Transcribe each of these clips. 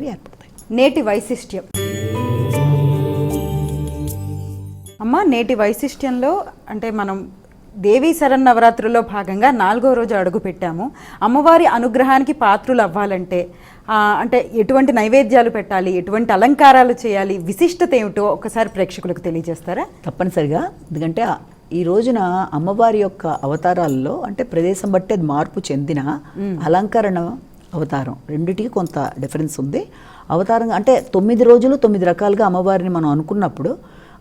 అనేవి ఏర్పడతాయి. నేటి వైశిష్ట్యం. అమ్మ నేటి వైశిష్ట్యంలో అంటే మనం దేవీ శరన్నవరాత్రుల్లో భాగంగా నాలుగో రోజు అడుగు పెట్టాము. అమ్మవారి అనుగ్రహానికి పాత్రులు అవ్వాలంటే అంటే ఎటువంటి నైవేద్యాలు పెట్టాలి ఎటువంటి అలంకారాలు చేయాలి విశిష్టత ఏమిటో ఒకసారి ప్రేక్షకులకు తెలియజేస్తారా? తప్పనిసరిగా. ఎందుకంటే ఈ రోజున అమ్మవారి యొక్క అవతారాల్లో అంటే ప్రదేశం బట్టి అది మార్పు చెందిన అలంకరణ అవతారం. రెండిటికి కొంత డిఫరెన్స్ ఉంది. అవతారం అంటే తొమ్మిది రోజులు తొమ్మిది రకాలుగా అమ్మవారిని మనం అనుకున్నప్పుడు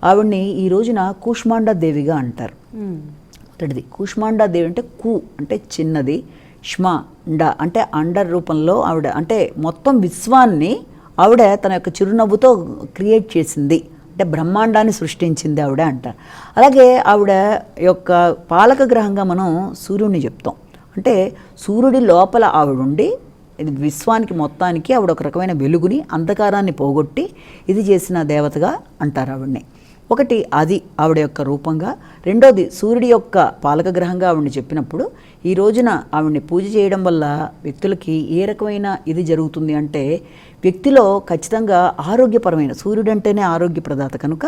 ఆవిడ్ని ఈ రోజున కూష్మాండ దేవిగా అంటారు. మొదటిది కూష్మాండ దేవి అంటే కు అంటే చిన్నది ష్మ ండ అంటే అండర్ రూపంలో ఆవిడ అంటే మొత్తం విశ్వాన్ని ఆవిడ తన యొక్క చిరునవ్వుతో క్రియేట్ చేసింది. అంటే బ్రహ్మాండాన్ని సృష్టించింది ఆవిడ అంటారు అలాగే ఆవిడ యొక్క పాలక గ్రహంగా మనం సూర్యుడిని చెప్తాం. అంటే సూర్యుడి లోపల ఆవిడ ఉండి ఇది విశ్వానికి మొత్తానికి ఆవిడ ఒక రకమైన వెలుగుని అంధకారాన్ని పోగొట్టి ఇది చేసిన దేవతగా అంటారు ఆవిడ్ని. ఒకటి అది ఆవిడ యొక్క రూపంగా రెండోది సూర్యుడి యొక్క పాలక గ్రహంగా ఆవిడని చెప్పినప్పుడు ఈ రోజున ఆవిడని పూజ చేయడం వల్ల వ్యక్తులకి ఏ రకమైన ఇది జరుగుతుంది అంటే వ్యక్తిలో ఖచ్చితంగా ఆరోగ్యపరమైన సూర్యుడు అంటేనే ఆరోగ్య ప్రదాత కనుక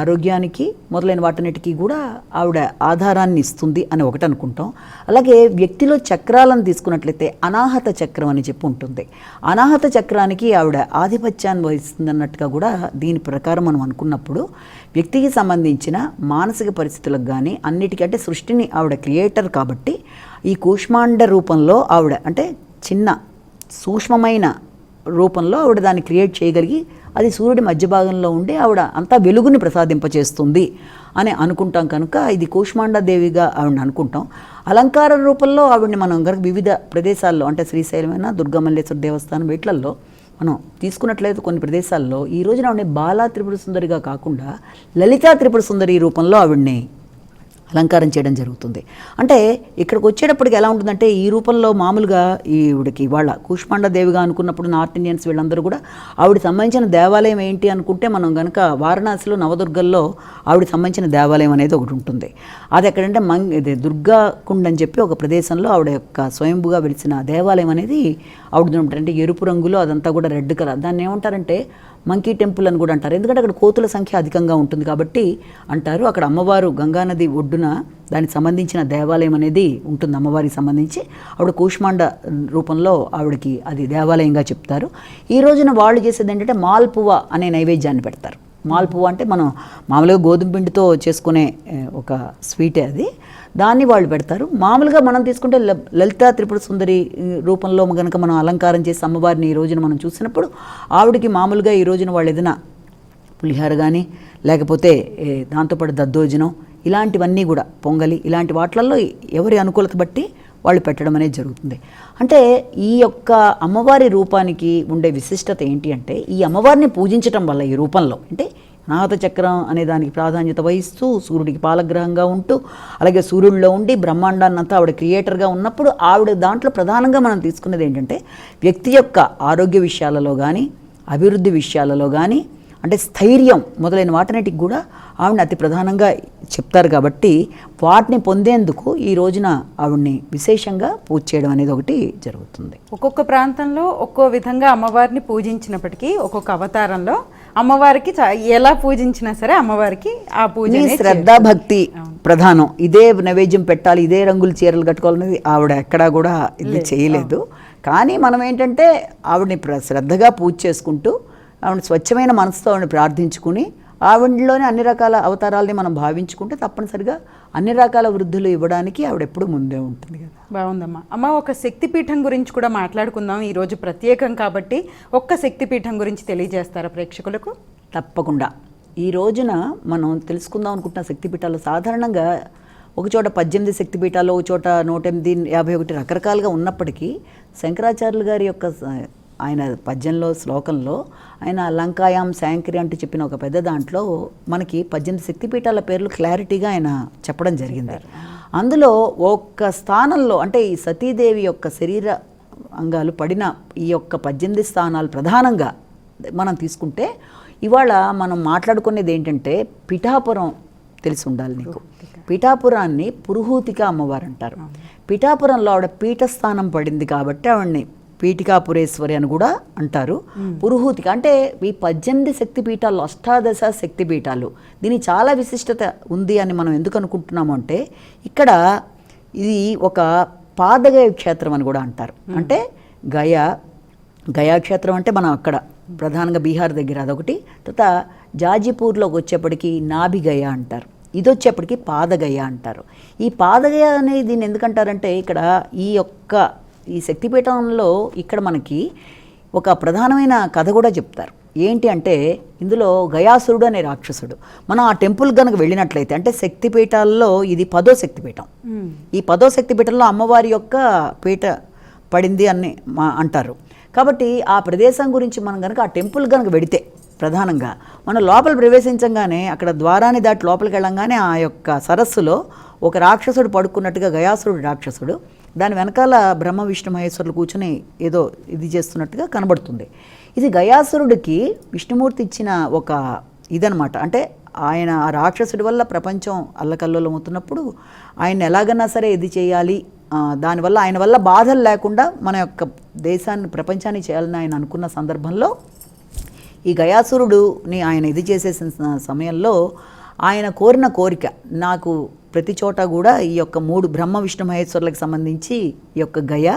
ఆరోగ్యానికి మొదలైన వాటన్నిటికీ కూడా ఆవిడ ఆధారాన్ని ఇస్తుంది అని ఒకటి అనుకుంటాం. అలాగే వ్యక్తిలో చక్రాలను తీసుకున్నట్లయితే అనాహత చక్రం అని చెప్పి ఉంటుంది. అనాహత చక్రానికి ఆవిడ ఆధిపత్యాన్ని వహిస్తుంది అన్నట్టుగా కూడా దీని ప్రకారం మనం అనుకున్నప్పుడు వ్యక్తికి సంబంధించిన మానసిక పరిస్థితులకు కానీ అన్నిటికీ అంటే సృష్టిని ఆవిడ క్రియేటర్ కాబట్టి ఈ కూష్మాండ రూపంలో ఆవిడ అంటే చిన్న సూక్ష్మమైన రూపంలో ఆవిడ దాన్ని క్రియేట్ చేయగలిగి అది సూర్యుడి మధ్య భాగంలో ఉండి ఆవిడ అంతా వెలుగుని ప్రసాదింపచేస్తుంది అని అనుకుంటాం కనుక ఇది కూష్మాండ దేవిగా ఆవిడని అనుకుంటాం. అలంకార రూపంలో ఆవిడని మనం కనుక వివిధ ప్రదేశాల్లో అంటే శ్రీశైలమైన దుర్గమల్లేశ్వర దేవస్థానం వీటిల్లో మనం తీసుకున్నట్లయితే కొన్ని ప్రదేశాల్లో ఈ రోజున ఆవిడని బాలా త్రిపుర సుందరిగా కాకుండా లలితా త్రిపుర సుందరి రూపంలో ఆవిడ్ని అలంకారం చేయడం జరుగుతుంది. అంటే ఇక్కడికి వచ్చేటప్పటికి ఎలా ఉంటుందంటే ఈ రూపంలో మామూలుగా ఈవిడికి వాళ్ళ కూష్మాండ దేవిగా అనుకున్నప్పుడు నార్త్ ఇండియన్స్ వీళ్ళందరూ కూడా ఆవిడ సంబంధించిన దేవాలయం ఏంటి అనుకుంటే మనం కనుక వారణాసిలో నవదుర్గల్లో ఆవిడ సంబంధించిన దేవాలయం అనేది ఒకటి ఉంటుంది. అది ఎక్కడంటే మంగ్ ఇది దుర్గా కుండ్ అని చెప్పి ఒక ప్రదేశంలో ఆవిడ యొక్క స్వయంభుగా వెలిసిన దేవాలయం అనేది ఆవిడ ఉంటుంది అంటే ఎరుపు రంగులో అదంతా కూడా రెడ్ కలర్. దాన్ని ఏమంటారంటే మంకీ టెంపుల్ అని కూడా అంటారు. ఎందుకంటే అక్కడ కోతుల సంఖ్య అధికంగా ఉంటుంది కాబట్టి అంటారు. అక్కడ అమ్మవారు గంగానది ఒడ్డున దానికి సంబంధించిన దేవాలయం అనేది ఉంటుంది. అమ్మవారికి సంబంధించి ఆవిడ కూష్మాండ రూపంలో ఆవిడకి అది దేవాలయంగా చెప్తారు. ఈ రోజున వాళ్ళు చేసేది ఏంటంటే మాల్పువ అనే నైవేద్యాన్ని పెడతారు. మాల్పువ అంటే మనం మామూలుగా గోధుమ పిండితో చేసుకునే ఒక స్వీటే అది. దాన్ని వాళ్ళు పెడతారు. మామూలుగా మనం తీసుకుంటే ల- లలితా త్రిపుర సుందరి రూపంలో కనుక మనం అలంకారం చేసి అమ్మవారిని ఈ రోజున మనం చూసినప్పుడు ఆవిడకి మామూలుగా ఈ రోజున వాళ్ళు ఏదైనా పులిహార కానీ లేకపోతే దాంతోపాటు దద్దోజనం ఇలాంటివన్నీ కూడా పొంగలి ఇలాంటి వాటిలలో ఎవరి అనుకూలత బట్టి వాళ్ళు పెట్టడం అనేది జరుగుతుంది. అంటే ఈ యొక్క అమ్మవారి రూపానికి ఉండే విశిష్టత ఏంటి అంటే ఈ అమ్మవారిని పూజించటం వల్ల ఈ రూపంలో అంటే అనాథ చక్రం అనే దానికి ప్రాధాన్యత వహిస్తూ సూర్యుడికి పాలగ్రహంగా ఉంటూ అలాగే సూర్యుడిలో ఉండి బ్రహ్మాండాన్ని అంతా ఆవిడ క్రియేటర్గా ఉన్నప్పుడు ఆవిడ దాంట్లో ప్రధానంగా మనం తీసుకున్నది ఏంటంటే వ్యక్తి యొక్క ఆరోగ్య విషయాలలో కానీ అభివృద్ధి విషయాలలో కానీ అంటే స్థైర్యం మొదలైన వాటన్నిటికి కూడా ఆవిడని అతి ప్రధానంగా చెప్తారు కాబట్టి వాటిని పొందేందుకు ఈ రోజున ఆవిడ్ని విశేషంగా పూజ చేయడం అనేది ఒకటి జరుగుతుంది. ఒక్కొక్క ప్రాంతంలో ఒక్కో విధంగా అమ్మవారిని పూజించినప్పటికీ ఒక్కొక్క అవతారంలో అమ్మవారికి ఎలా పూజించినా సరే అమ్మవారికి ఆ పూజ శ్రద్ధ భక్తి ప్రధానం. ఇదే నైవేద్యం పెట్టాలి ఇదే రంగులు చీరలు కట్టుకోవాలనేది ఆవిడ ఎక్కడా కూడా ఇది చేయలేదు. కానీ మనం ఏంటంటే ఆవిడని ప్ర- శ్రద్ధగా పూజ చేసుకుంటూ ఆవిడ స్వచ్ఛమైన మనసుతో ఆవిడని ప్రార్థించుకుని ఆవిడలోని అన్ని రకాల అవతారాలని మనం భావించుకుంటే తప్పనిసరిగా అన్ని రకాల వృద్ధులు ఇవ్వడానికి ఆవిడ ఎప్పుడు ముందే ఉంటుంది కదా. బాగుందమ్మా. అమ్మ ఒక శక్తిపీఠం గురించి కూడా మాట్లాడుకుందాం. ఈరోజు ప్రత్యేకం కాబట్టి ఒక్క శక్తిపీఠం గురించి తెలియజేస్తారా ప్రేక్షకులకు? తప్పకుండా. ఈ రోజున మనం తెలుసుకుందాం అనుకుంటున్న శక్తిపీఠాలు సాధారణంగా ఒక చోట పద్దెనిమిది శక్తిపీఠాలు ఒక చోట నూట ఎనిమిది యాభై ఒకటి రకరకాలుగా ఉన్నప్పటికీ శంకరాచార్యులు గారి యొక్క ఆయన పద్యంలో శ్లోకంలో ఆయన లంకాయాం శాంకరి అంటూ చెప్పిన ఒక పెద్ద దాంట్లో మనకి పద్దెనిమిది శక్తిపీఠాల పేర్లు క్లారిటీగా ఆయన చెప్పడం జరిగింది. అందులో ఒక్క స్థానంలో అంటే ఈ సతీదేవి యొక్క శరీర అంగాలు పడిన ఈ యొక్క పద్దెనిమిది స్థానాలు ప్రధానంగా మనం తీసుకుంటే ఇవాళ మనం మాట్లాడుకునేది ఏంటంటే పిఠాపురం తెలిసి ఉండాలి నీకు. పిఠాపురాన్ని పురుహూతిక అమ్మవారు అంటారు. పిఠాపురంలో ఆవిడ పీఠస్థానం పడింది కాబట్టి ఆవిడని పీఠికాపురేశ్వరి అని కూడా అంటారు. పురుహూతిక అంటే ఈ పద్దెనిమిది శక్తి పీఠాలు అష్టాదశ శక్తి పీఠాలు. దీని చాలా విశిష్టత ఉంది అని మనం ఎందుకు అనుకుంటున్నాము అంటే ఇక్కడ ఇది ఒక పాదగయ క్షేత్రం అని కూడా అంటారు. అంటే గయ గయా క్షేత్రం అంటే మనం అక్కడ ప్రధానంగా బీహార్ దగ్గర అదొకటి. తర్వాత జాజీపూర్లోకి వచ్చేప్పటికి నాభిగయ అంటారు. ఇది వచ్చేప్పటికి పాదగయ అంటారు. ఈ పాదగయ అనేది దీన్ని ఎందుకంటారంటే ఇక్కడ ఈ యొక్క ఈ శక్తిపీఠంలో ఇక్కడ మనకి ఒక ప్రధానమైన కథ కూడా చెప్తారు. ఏంటి అంటే ఇందులో గయాసురుడు అనే రాక్షసుడు. మనం ఆ టెంపుల్ కనుక వెళ్ళినట్లయితే అంటే శక్తిపీఠాల్లో ఇది పదో శక్తిపీఠం. ఈ పదో శక్తిపీఠంలో అమ్మవారి యొక్క పీఠ పడింది అని మా అంటారు. కాబట్టి ఆ ప్రదేశం గురించి మనం కనుక ఆ టెంపుల్ కనుక వెడితే ప్రధానంగా మనం లోపల ప్రవేశించంగానే అక్కడ ద్వారాన్ని దాటి లోపలికి వెళ్ళంగానే ఆ యొక్క సరస్సులో ఒక రాక్షసుడు పడుకున్నట్టుగా గయాసురుడు రాక్షసుడు దాని వెనకాల బ్రహ్మ విష్ణు మహేశ్వరులు కూర్చొని ఏదో ఇది చేస్తున్నట్టుగా కనబడుతుంది. ఇది గయాసురుడికి విష్ణుమూర్తి ఇచ్చిన ఒక ఇదనమాట అంటే ఆయన ఆ రాక్షసుడి వల్ల ప్రపంచం అల్లకల్లోలం అవుతున్నప్పుడు ఆయన ఎలాగన్నా సరే ఇది చేయాలి. దానివల్ల ఆయన వల్ల బాధలు లేకుండా మన యొక్క దేశాన్ని ప్రపంచాన్ని చేయాలని ఆయన అనుకున్న సందర్భంలో ఈ గయాసురుడుని ఆయన ఇది చేసేసిన సమయంలో ఆయన కోరిన కోరిక నాకు ప్రతి చోట కూడా ఈ యొక్క మూడు బ్రహ్మ విష్ణు మహేశ్వరులకు సంబంధించి ఈ యొక్క గయ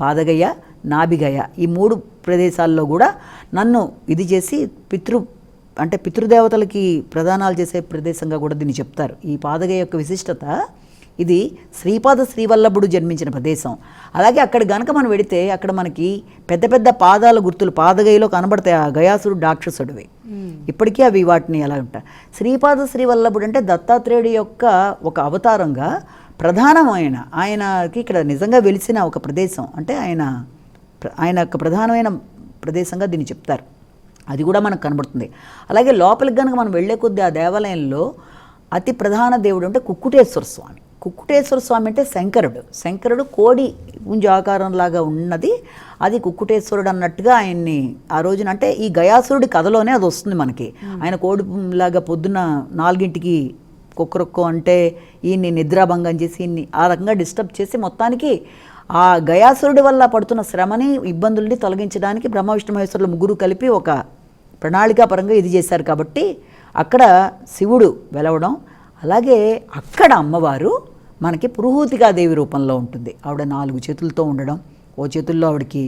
పాదగయ నాభిగయ ఈ మూడు ప్రదేశాల్లో కూడా నన్ను ఇది చేసి పితృ అంటే పితృదేవతలకి ప్రదానాలు చేసే ప్రదేశంగా కూడా దీన్ని చెప్తారు. ఈ పాదగయ యొక్క విశిష్టత ఇది శ్రీపాద శ్రీవల్లభుడు జన్మించిన ప్రదేశం. అలాగే అక్కడ గనక మనం వెడితే అక్కడ మనకి పెద్ద పెద్ద పాదాల గుర్తులు పాదగయలో కనబడతాయి. ఆ గయాసుడు రాక్షసుడివి Hmm. ఇప్పటికీ అవి వాటిని ఎలా ఉంటాయి? శ్రీపాద శ్రీవల్లభుడు అంటే దత్తాత్రేయుడి యొక్క ఒక అవతారంగా ప్రధానమైన ఆయనకి ఇక్కడ నిజంగా వెలిసిన ఒక ప్రదేశం. అంటే ఆయన ఆయన యొక్క ప్రధానమైన ప్రదేశంగా దీన్ని చెప్తారు. అది కూడా మనకు కనబడుతుంది. అలాగే లోపలికి కనుక మనం వెళ్ళే కొద్దీ ఆ దేవాలయంలో అతి ప్రధాన దేవుడు అంటే కుక్కుటేశ్వర స్వామి. కుక్కుటేశ్వర స్వామి అంటే శంకరుడు. శంకరుడు కోడి పుంజ ఆకారంలాగా ఉన్నది. అది కుక్కుటేశ్వరుడు అన్నట్టుగా ఆయన్ని ఆ రోజున అంటే ఈ గయాసురుడి కథలోనే అది వస్తుంది మనకి. ఆయన కోడి లాగా పొద్దున్న నాలుగింటికి కుక్కరొక్కో అంటే ఈయన్ని నిద్రాభంగం చేసి ఈయన్ని ఆ రకంగా డిస్టర్బ్ చేసి మొత్తానికి ఆ గయాసురుడి వల్ల పడుతున్న శ్రమని ఇబ్బందుల్ని తొలగించడానికి బ్రహ్మ విష్ణు మహేశ్వరులు ముగ్గురు కలిపి ఒక ప్రణాళికాపరంగా ఇది చేశారు కాబట్టి అక్కడ శివుడు వెలవడం అలాగే అక్కడ అమ్మవారు మనకి పురుహూతికాదేవి రూపంలో ఉంటుంది. ఆవిడ నాలుగు చేతులతో ఉండడం ఓ చేతుల్లో ఆవిడకి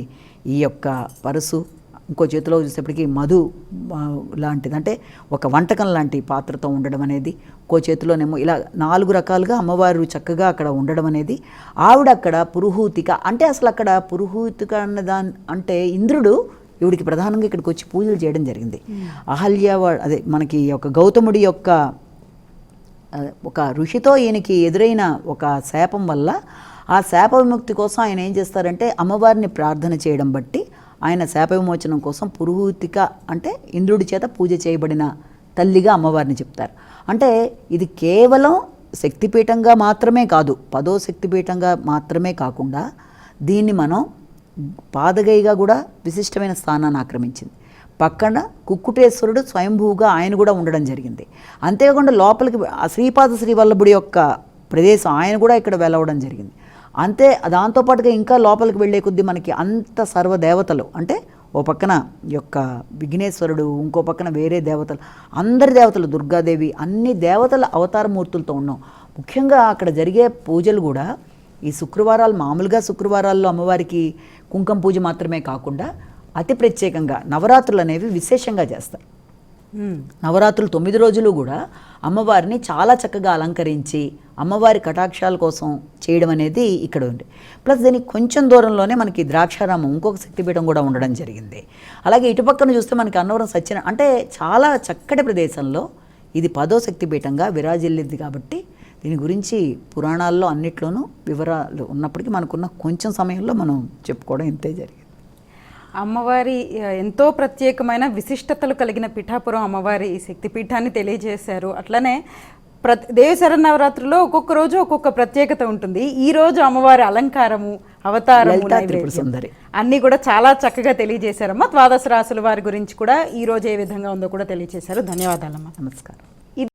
ఈ యొక్క పరసు ఇంకో చేతిలో చూసేప్పటికి మధు లాంటిది. అంటే ఒక వంటకం లాంటి పాత్రతో ఉండడం అనేది ఇంకో చేతిలోనేమో ఇలా నాలుగు రకాలుగా అమ్మవారు చక్కగా అక్కడ ఉండడం అనేది ఆవిడ అక్కడ పురుహూతిక అంటే అసలు అక్కడ పురుహూతిక అన్న దాని అంటే ఇంద్రుడు ఈవిడికి ప్రధానంగా ఇక్కడికి వచ్చి పూజలు చేయడం జరిగింది. అహల్య అదే మనకి యొక్క గౌతముడి యొక్క ఒక ఋషితో ఈయనకి ఎదురైన ఒక శాపం వల్ల ఆ శాప విముక్తి కోసం ఆయన ఏం చేస్తారంటే అమ్మవారిని ప్రార్థన చేయడం బట్టి ఆయన శాప విమోచనం కోసం పురుహూతిక అంటే ఇంద్రుడి చేత పూజ చేయబడిన తల్లిగా అమ్మవారిని చెప్తారు. అంటే ఇది కేవలం శక్తిపీఠంగా మాత్రమే కాదు పదో శక్తిపీఠంగా మాత్రమే కాకుండా దీన్ని మనం పాదగైగా కూడా విశిష్టమైన స్థానాన్ని ఆక్రమించింది. పక్కన కుక్కుటేశ్వరుడు స్వయంభూగా ఆయన కూడా ఉండడం జరిగింది. అంతేకాకుండా లోపలికి శ్రీపాద శ్రీవల్లభుడి యొక్క ప్రదేశం ఆయన కూడా ఇక్కడ వెళ్ళవడం జరిగింది. అంతే దాంతోపాటుగా ఇంకా లోపలికి వెళ్ళే కొద్దీ మనకి అంత సర్వదేవతలు అంటే ఓ పక్కన యొక్క విఘ్నేశ్వరుడు ఇంకో పక్కన వేరే దేవతలు అందరి దేవతలు దుర్గాదేవి అన్ని దేవతల అవతారమూర్తులతో ఉన్నాం. ముఖ్యంగా అక్కడ జరిగే పూజలు కూడా ఈ శుక్రవారాలు మామూలుగా శుక్రవారాల్లో అమ్మవారికి కుంకుమ పూజ మాత్రమే కాకుండా అతి ప్రత్యేకంగా నవరాత్రులు అనేవి విశేషంగా చేస్తారు. నవరాత్రులు తొమ్మిది రోజులు కూడా అమ్మవారిని చాలా చక్కగా అలంకరించి అమ్మవారి కటాక్షాల కోసం చేయడం అనేది ఇక్కడ ఉంది. ప్లస్ దీనికి కొంచెం దూరంలోనే మనకి ద్రాక్షారామం ఇంకొక శక్తిపీఠం కూడా ఉండడం జరిగింది. అలాగే ఇటుపక్కన చూస్తే మనకి అన్నవరం సత్యన అంటే చాలా చక్కటి ప్రదేశంలో ఇది పదో శక్తిపీఠంగా విరాజిల్లింది కాబట్టి దీని గురించి పురాణాల్లో అన్నిట్లోనూ వివరాలు ఉన్నప్పటికీ మనకున్న కొంచెం సమయంలో మనం చెప్పుకోవడం ఇంతే జరిగింది. అమ్మవారి ఎంతో ప్రత్యేకమైన విశిష్టతలు కలిగిన పిఠాపురం అమ్మవారి శక్తిపీఠాన్ని తెలియజేశారు. అట్లనే ప్రతి దేవి శరన్నవరాత్రిలో ఒక్కొక్క రోజు ఒక్కొక్క ప్రత్యేకత ఉంటుంది. ఈ రోజు అమ్మవారి అలంకారము అవతారము సుందరి. అన్నీ కూడా చాలా చక్కగా తెలియజేశారమ్మా. ద్వాదశ రాసుల వారి గురించి కూడా ఈ రోజు ఏ విధంగా ఉందో కూడా తెలియజేశారు. ధన్యవాదాలమ్మా. నమస్కారం.